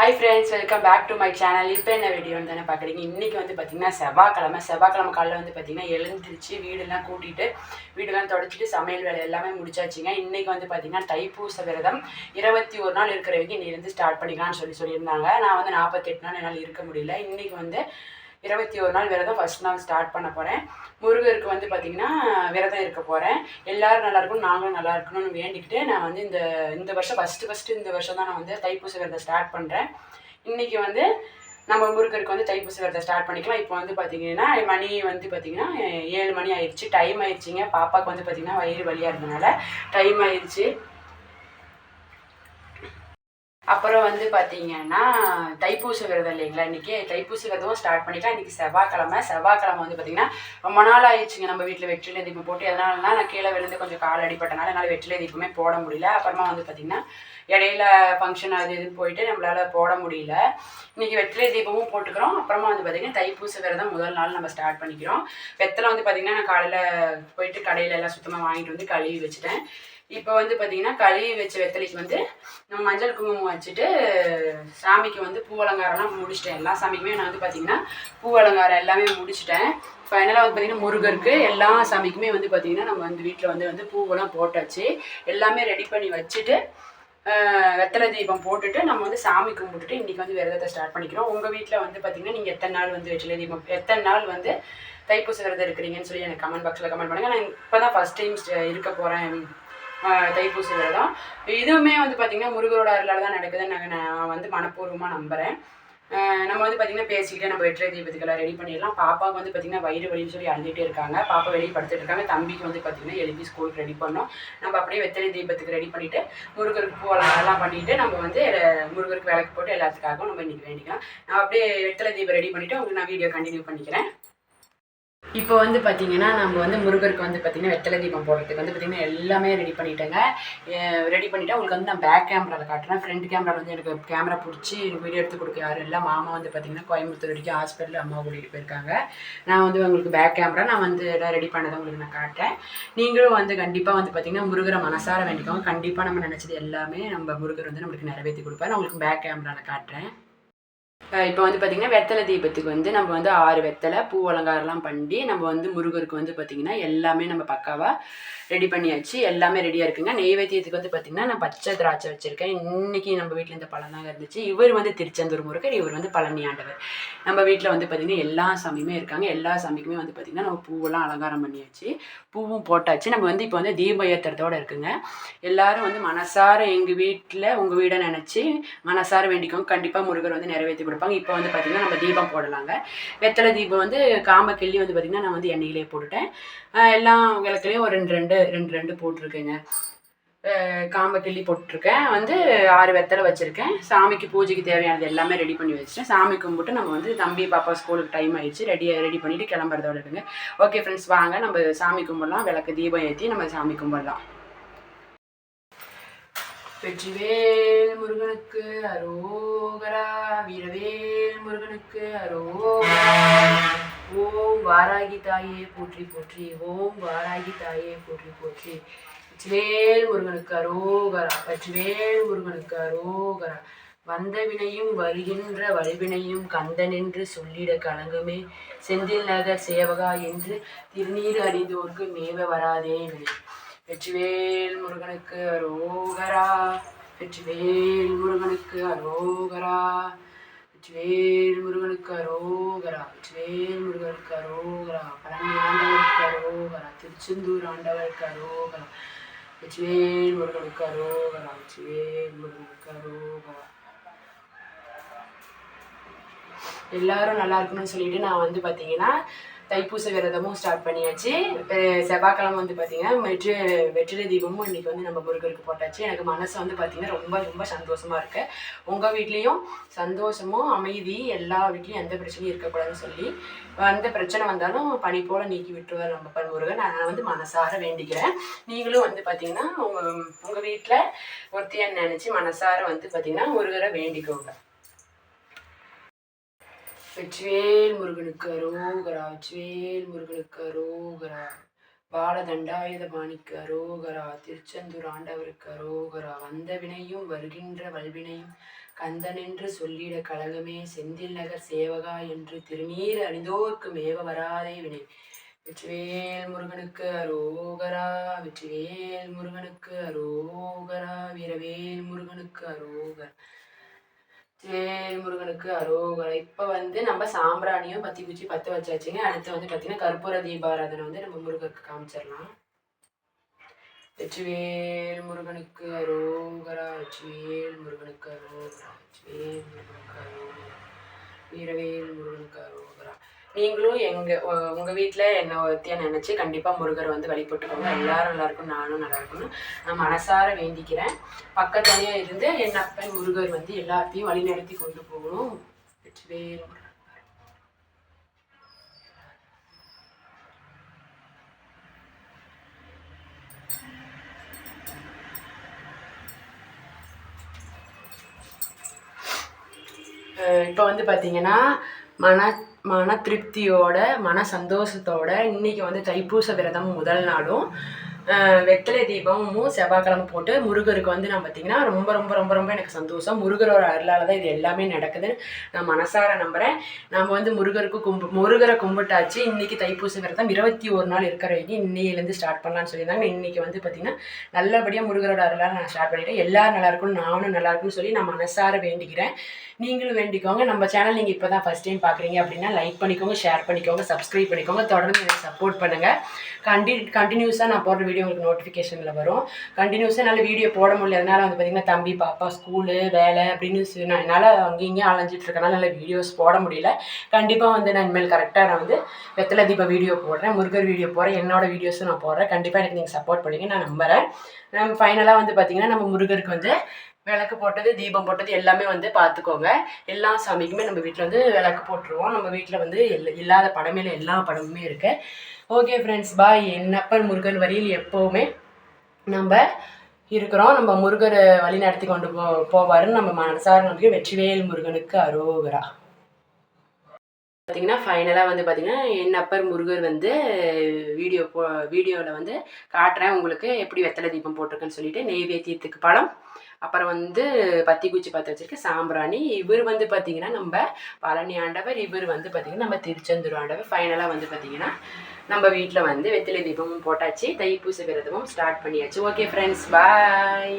Hi friends welcome back to my channel இப்போ என்ன வீடியோன்னு தானே பார்க்குறீங்க. இன்றைக்கி வந்து பார்த்திங்கன்னா செவ்வாய்க்கிழமை. செவ்வாய்க்கிழமை காலையில் வந்து பார்த்திங்கன்னா எழுந்திரிச்சு வீடெல்லாம் கூட்டிகிட்டு வீடெல்லாம் தொடச்சிட்டு சமையல் வேலை எல்லாமே முடிச்சாச்சுங்க. இன்றைக்கி வந்து பார்த்திங்கன்னா தைப்பூச விரதம். இருபத்தி ஒரு நாள் இருக்கிறவங்க இன்னிலேருந்து ஸ்டார்ட் பண்ணிக்கலாம்னு சொல்லி சொல்லியிருந்தாங்க. நான் வந்து நாற்பத்தெட்டு நாள் என்னால் இருக்க முடியல. இன்றைக்கி வந்து இருபத்தி ஒரு நாள் விரதம் ஃபர்ஸ்ட் நாள் ஸ்டார்ட் பண்ண போகிறேன் முருகருக்கு வந்து பார்த்திங்கன்னா விரதம் இருக்க போகிறேன் எல்லாரும் நல்லா இருக்கணும் நாங்களும் நல்லா இருக்கணும்னு வேண்டிக்கிட்டு நான் வந்து இந்த இந்த வருஷம் ஃபஸ்ட்டு ஃபஸ்ட்டு இந்த வருஷம் தான் நான் வந்து தைப்பூச விரதம் ஸ்டார்ட் பண்ணுறேன் இன்றைக்கி வந்து நம்ம முருகருக்கு வந்து தைப்பூச விரதம் ஸ்டார்ட் பண்ணிக்கலாம். இப்போ வந்து பார்த்தீங்கன்னா மணி வந்து பார்த்தீங்கன்னா ஏழு மணி ஆயிடுச்சு. டைம் ஆயிடுச்சிங்க. பாப்பாவுக்கு வந்து பார்த்தீங்கன்னா வயிறு வலியாக இருந்தனால டைம் ஆயிடுச்சு. அப்புறம் வந்து பார்த்தீங்கன்னா தைப்பூச விரதம் இல்லைங்களா? இன்றைக்கி தைப்பூச விரதமும் ஸ்டார்ட் பண்ணிக்கலாம் இன்றைக்கி செவ்வாய்க்கிழமை. செவ்வாய்க்கிழமை வந்து பார்த்திங்கன்னா ரொம்ப நாள் ஆயிடுச்சுங்க. நம்ம வீட்டில் வெற்றிலை தீபம் போட்டு அதனாலலாம் நான் கீழே விழுந்து கொஞ்சம் கால் அடிப்பட்டனால என்னால் வெற்றிலை தீபமே போட முடியல. அப்புறமா வந்து பார்த்திங்கன்னா இடையில ஃபங்க்ஷன் அது இதுன்னு போயிட்டு நம்மளால் போட முடியல. இன்றைக்கி வெற்றிலை தீபமும் போட்டுக்கிறோம். அப்புறமா வந்து பார்த்திங்கன்னா தைப்பூச விரதம் முதல் நாள் நம்ம ஸ்டார்ட் பண்ணிக்கிறோம். வெத்தலை வந்து பார்த்திங்கன்னா நான் காலையில் போயிட்டு கடையில் எல்லாம் சுத்தமாக வாங்கிட்டு வந்து கழுவி வச்சுட்டேன். இப்போ வந்து பார்த்தீங்கன்னா கழுவி வச்ச வெத்தலைக்கு வந்து நம்ம மஞ்சள் குங்குமம் வச்சுட்டு சாமிக்கு வந்து பூ அலங்காரம்லாம் முடிச்சிட்டேன். எல்லா சாமிக்குமே நான் வந்து பார்த்தீங்கன்னா பூ அலங்காரம் எல்லாமே முடிச்சிட்டேன். ஃபைனலாக வந்து பார்த்தீங்கன்னா முருகருக்கு எல்லா சாமிக்குமே வந்து பார்த்தீங்கன்னா நம்ம வந்து வீட்டில் வந்து வந்து பூவெல்லாம் போட்டாச்சு. எல்லாமே ரெடி பண்ணி வச்சுட்டு வெத்தலை தீபம் போட்டுட்டு நம்ம வந்து சாமி கும்பிட்டுட்டு இன்றைக்கி வந்து விரதத்தை ஸ்டார்ட் பண்ணிக்கிறோம். உங்கள் வீட்டில் வந்து பார்த்தீங்கன்னா நீங்கள் எத்தனை நாள் வந்து வெற்றிலை தீபம் எத்தனை நாள் வந்து தைப்பூச விரதம் இருக்கிறீங்கன்னு சொல்லி எனக்கு கமெண்ட் பாக்ஸில் கமெண்ட் பண்ணுங்கள் நான் இப்போ தான் ஃபஸ்ட் டைம் இருக்க போகிறேன் தைப்பூச விரதம் இதுவுமே வந்து பார்த்திங்கன்னா முருகரோட அருளால் தான் நடக்குதுன்னு நாங்கள் நான் வந்து மனப்பூர்வமாக நம்புகிறேன் நம்ம வந்து பார்த்திங்கன்னா பேசிக்கிட்டே நம்ம வெற்றிலை தீபத்துக்கெல்லாம் ரெடி பண்ணிடலாம். பாப்பாவுக்கு வந்து பார்த்திங்கன்னா வயிறு வலின்னு சொல்லி அழுதுகிட்டே இருக்காங்க. பாப்பா வெளியே படுத்துட்டு இருக்காங்க. தம்பிக்கு வந்து பார்த்திங்கன்னா எழுப்பி ஸ்கூலுக்கு ரெடி பண்ணோம். நம்ம அப்படியே வெத்தனை தீபத்துக்கு ரெடி பண்ணிவிட்டு முருகருக்கு பூவெல்லாம் எல்லாம் பண்ணிவிட்டு நம்ம வந்து முருகருக்கு விளக்கு போட்டு எல்லாத்துக்காகவும் நம்ம இன்றைக்கி வேண்டிக்கலாம். நான் அப்படியே வெத்தலை தீபம் ரெடி பண்ணிவிட்டு உங்களுக்கு நான் வீடியோ கண்டினியூ பண்ணிக்கிறேன். இப்போ வந்து பார்த்தீங்கன்னா நம்ம வந்து முருகருக்கு வந்து பார்த்தீங்கன்னா வெத்தலை தீபம் போடுறதுக்கு வந்து பார்த்தீங்கன்னா எல்லாமே ரெடி பண்ணிட்டேங்க. ரெடி பண்ணிவிட்டு உங்களுக்கு வந்து நான் பேக் கேமராவில் காட்டுறேன். ஃப்ரண்ட் கேமராவில் வந்து எனக்கு கேமரா பிடிச்சி எனக்கு வீடியோ எடுத்து கொடுக்க யாரும் இல்லை. மாமா வந்து பார்த்தீங்கன்னா கோயம்புத்தூர் வரைக்கும் ஹாஸ்பிட்டலில் அம்மா கூட்டிகிட்டு போயிருக்காங்க. நான் வந்து உங்களுக்கு பேக் கேமரா நான் வந்து எல்லாம் ரெடி பண்ணதை உங்களுக்கு நான் காட்டுறேன். நீங்களும் வந்து கண்டிப்பாக வந்து பார்த்தீங்கன்னா முருகரை மனசார வேண்டிக்கோங்க. கண்டிப்பாக நம்ம நினச்சது எல்லாமே நம்ம முருகர் வந்து நம்மளுக்கு நிறைவேற்றி கொடுப்பாரு. நான் உங்களுக்கு பேக் கேமராவில் காட்டுறேன். இப்போ வந்து பார்த்திங்கன்னா வெத்தலை தீபத்துக்கு வந்து நம்ம வந்து ஆறு வெத்தலை பூ அலங்காரம்லாம் பண்ணி நம்ம வந்து முருகருக்கு வந்து பார்த்திங்கன்னா எல்லாமே நம்ம பக்காவாக ரெடி பண்ணியாச்சு. எல்லாமே ரெடியாக இருக்குங்க. நெய்வேத்தியத்துக்கு வந்து பார்த்திங்கன்னா நான் பச்சை திராட்சை வச்சுருக்கேன். இன்றைக்கி நம்ம வீட்டில் இந்த பழம் தாங்க இருந்துச்சு. இவர் வந்து திருச்செந்தூர் முருகர் இவர் வந்து பழனி ஆண்டவர். நம்ம வீட்டில் வந்து பார்த்திங்கன்னா எல்லா சாமியுமே இருக்காங்க. எல்லா சாமிக்குமே வந்து பார்த்திங்கன்னா நம்ம பூவெல்லாம் அலங்காரம் பண்ணியாச்சு. பூவும் போட்டாச்சு. நம்ம வந்து இப்போ வந்து தீப ஏற்றுறதோட இருக்குங்க. எல்லாரும் வந்து மனசார எங்கள் வீட்டில் உங்கள் வீடை நினச்சி மனசார வேண்டிக்கோங்க. கண்டிப்பாக முருகர் வந்து நிறைவேற்றி கொடுப்பாங்க. இப்போ வந்து பார்த்திங்கன்னா நம்ம தீபம் போடலாங்க. வெத்தலை தீபம் வந்து காம கிள்ளி வந்து பார்த்திங்கன்னா நான் வந்து எண்ணெயிலே போட்டுட்டேன். எல்லாம் விளக்குலேயும் ஒரு ரெண்டு ரெண்டு ரெண்டு ரெண்டு போட்டிருக்கேங்க. ஆஹ் காம்பை கிள்ளி போட்டிருக்கேன். வந்து ஆறு வெத்தலை வச்சுருக்கேன். சாமிக்கு பூஜைக்கு தேவையானது எல்லாமே ரெடி பண்ணி வச்சுட்டேன். சாமி கும்பிட்டு நம்ம வந்து தம்பி பாப்பா ஸ்கூலுக்கு டைம் ஆயிடுச்சு. ரெடியாக ரெடி பண்ணிவிட்டு கிளம்புறதோட இருக்குங்க ஓகே ஃப்ரெண்ட்ஸ் வாங்க. நம்ம சாமி கும்பிடலாம். விளக்கு தீபம் ஏற்றி நம்ம சாமி கும்பிடலாம். வெற்றிவேல் முருகனுக்கு அரோகரா வீரவேல் முருகனுக்கு அரோகரா. ஓம் வாராகி தாயே போற்றி போற்றி. ஓம் வாராகி தாயே போற்றி போற்றி. வெற்றிவேல் முருகனுக்கு அரோகரா வெற்றிவேல் முருகனுக்கு அரோகரா. வந்த வினையும் வருகின்ற வழிவினையும் கந்தனென்று சொல்லிட கலங்குமே. செந்தில் நகர் சேவகா என்று திருநீர் அறிந்தோர்க்கு மேவ வராதே வினை. வெற்றிவேல் முருகனுக்கு அரோகரா வெற்றிவேல் முருகனுக்கு அரோகரா. ஜுவேல் முருகனுக்கு அரோகரா ஜுவேல் முருகனுக்கு அரோகரா பழனி ஆண்டவருக்கு அரோகரா திருச்செந்தூர் ஆண்டவருக்கு அரோகரா ஜுவேல் முருகனுக்கு அரோகரா ஜுவேல் முருகனுக்கு அரோகரா. எல்லாரும் நல்லா இருக்கணும்னு சொல்லிட்டு நான் வந்து பார்த்தீங்கன்னா தைப்பூச விரதமும் ஸ்டார்ட் பண்ணியாச்சு. செவ்வாய்க்கிழமை வந்து பார்த்தீங்கன்னா வெற்றி வெற்றிலை தீபமும் இன்னைக்கு வந்து நம்ம முருகருக்கு போட்டாச்சு. எனக்கு மனசு வந்து பார்த்தீங்கன்னா ரொம்ப ரொம்ப சந்தோஷமா இருக்கு. உங்கள் வீட்லேயும் சந்தோஷமும் அமைதி எல்லா வீட்லேயும் எந்த பிரச்சனையும் இருக்கக்கூடாதுன்னு சொல்லி எந்த பிரச்சனை வந்தாலும் பனி போல நீக்கி விட்டுருவார் நம்ம ப- முருகன். நான் வந்து மனசார வேண்டிக்கிறேன். நீங்களும் வந்து பார்த்தீங்கன்னா உங்கள் உங்கள் வீட்டில் ஒருத்தியன்னு நினச்சி மனசார வந்து பார்த்தீங்கன்னா முருகரை வேண்டிக்கோங்க. வெற்றிவேல் முருகனுக்கு அரோகரா வெற்றிவேல் முருகனுக்கு அரோகரா. பாலதண்டாயுத பாணிக்கு அரோகரா திருச்செந்தூர் ஆண்டவருக்கு அரோகரா. வந்த வினையும் வருகின்ற வல்வினையும் கந்தனென்று சொல்லிட கழகமே. செந்தில் நகர் சேவகா என்று திருநீர் அணிந்தோர்க்கு மேவ வராதே வினை. வெற்றிவேல் முருகனுக்கு அரோகரா வெற்றிவேல் முருகனுக்கு அரோகரா. வீரவேல் முருகனுக்கு அரோகரா. முருகனுக்கு அரோகரா. இப்போ வந்து நம்ம சாம்பிராணியும் பத்தி குச்சி பற்ற வச்சாச்சுங்க. அடுத்து வந்து பார்த்தீங்கன்னா கற்பூர தீபாராதனை வந்து நம்ம முருகனுக்கு காமிச்சிடலாம். வெற்றிவேல் முருகனுக்கு அரோகரா வெற்றிவேல் முருகனுக்கு அரோகரா வெற்றிவேல் முருகனுக்கு அரோகரா வீரவேல் முருகனுக்கு அரோகரா. நீங்களும் எங்க உங்க வீட்டில் என்ன ஒருத்தியா நினைச்சு கண்டிப்பா முருகர் வந்து வழிபட்டுக்கோங்க. எல்லாரும் நல்லா இருக்கும் நானும் நல்லா இருக்கணும் நான் மனசார வேண்டிக்கிறேன். பக்கத்துலயே இருந்து என் அப்பன் முருகர் வந்து எல்லாத்தையும் வழி நடத்தி கொண்டு போகணும். வெற்றிவேல் இப்போ வந்து பார்த்தீங்கன்னா மன மன திருப்தியோட மன சந்தோஷத்தோட இன்னைக்கு வந்து தைப்பூச விரதம் முதல் நாளும். வெத்தலை தீபமும் செவ்வாய்க்கிழமை போட்டு முருகருக்கு வந்து நான் பார்த்தீங்கன்னா ரொம்ப ரொம்ப ரொம்ப ரொம்ப எனக்கு சந்தோஷம். முருகரோட அருளால் தான் இது எல்லாமே நடக்குதுன்னு நான் மனசார நம்புகிறேன் நம்ம வந்து முருகருக்கு கும்பு முருகரை கும்பிட்டாச்சு. இன்னைக்கு தைப்பூச விரதம் இருபத்தி ஒரு நாள் இருக்கிற வரைக்கும் இன்னையிலேருந்து ஸ்டார்ட் பண்ணலாம்னு சொல்லியிருந்தாங்க. இன்றைக்கி வந்து பார்த்தீங்கன்னா நல்லபடியாக முருகரோட அருளால் நான் ஸ்டார்ட் பண்ணிட்டேன். எல்லோரும் நல்லா இருக்கணும் நானும் நல்லா இருக்குன்னு சொல்லி நான் மனசார வேண்டிக்கிறேன். நீங்களும் வேண்டிக்கோங்க. நம்ம சேனல் நீங்கள் இப்போ தான் ஃபஸ்ட் டைம் பார்க்குறீங்க அப்படின்னா லைக் பண்ணிக்கோங்க ஷேர் பண்ணிக்கோங்க சப்ஸ்கிரைப் பண்ணிக்கோங்க. தொடர்ந்து எனக்கு சப்போர்ட் பண்ணுங்கள் கண்டி கண்டினியூஸாக நான் போடுற வீடியோ உங்களுக்கு நோட்டிஃபிகேஷனில் வரும். கண்டினியூஸாக என்னால் வீடியோ போட முடியல. அதனால வந்து பார்த்திங்கன்னா தம்பி பாப்பா ஸ்கூலு வேலை அப்படின்னு நான் என்னால் அங்கேயும் இங்கேயும் அலைஞ்சிட்டு இருக்கனால வீடியோஸ் போட முடியல. கண்டிப்பாக வந்து நான் இனிமேல் கரெக்டாக நான் வந்து வெத்தலை தீப வீடியோ போடுறேன். முருகர் வீடியோ போடுறேன். என்னோடய வீடியோஸும் நான் போடுறேன். கண்டிப்பாக எனக்கு நீங்கள் சப்போர்ட் பண்ணுங்க நான் நம்புகிறேன் நம்ம ஃபைனலாக வந்து பார்த்திங்கன்னா நம்ம முருகருக்கு வந்து விளக்கு போட்டது தீபம் போட்டது எல்லாமே வந்து பார்த்துக்கோங்க. எல்லா சாமிக்குமே நம்ம வீட்டில் வந்து விளக்கு போட்டுருவோம். நம்ம வீட்டில் வந்து எல் இல்லாத படமேல எல்லா படமுமே இருக்கு. ஓகே ஃப்ரெண்ட்ஸ் பாய் என்னப்பன் முருகன் வரியில் எப்போவுமே நம்ம இருக்கிறோம். நம்ம முருகரை வழி நடத்தி கொண்டு போ போவாருன்னு நம்ம மனசார நம்பிக்கை வெற்றிவேல் முருகனுக்கு அரோகரா. பார்த்தீங்கன்னா ஃபைனலாக வந்து பார்த்தீங்கன்னா என் அப்பர் முருகர் வந்து வீடியோ போ வீடியோவில் வந்து காட்டுறேன். உங்களுக்கு எப்படி வெத்தலை தீபம் போட்டிருக்குன்னு சொல்லிட்டு நெய்வேத்தியத்துக்கு பழம். அப்புறம் வந்து பத்தி குச்சி பார்த்து வச்சிருக்க சாம்பிராணி. இவர் வந்து பார்த்தீங்கன்னா நம்ம பழனி ஆண்டவர் இவர் வந்து பார்த்தீங்கன்னா நம்ம திருச்செந்தூர் ஆண்டவர். ஃபைனலாக வந்து பார்த்தீங்கன்னா நம்ம வீட்டில் வந்து வெத்தலை தீபமும் போட்டாச்சு. தைப்பூச விரதமும் ஸ்டார்ட் பண்ணியாச்சு. Okay friends bye